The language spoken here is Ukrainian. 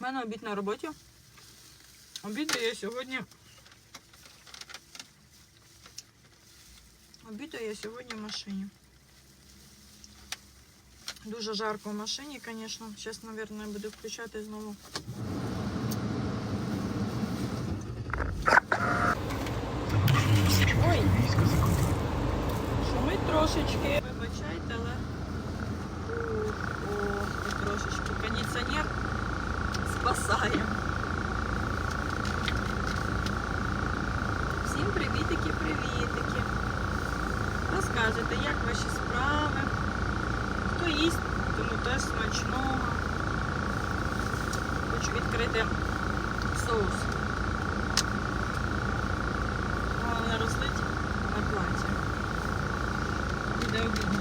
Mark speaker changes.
Speaker 1: мене обід на роботі. Обідаю я сьогодні. Обідаю я сьогодні в машині. Дуже жарко в машині, звісно. Зараз, мабуть, буду включати знову. Ой, шумить трошечки. Вибачайте, але спасає. Всім привітики-привітики. Розкажете, як ваші справи? Хто їсть, тому теж смачного. Хочу відкрити соус. Головне розлить на платі. Буде обідно.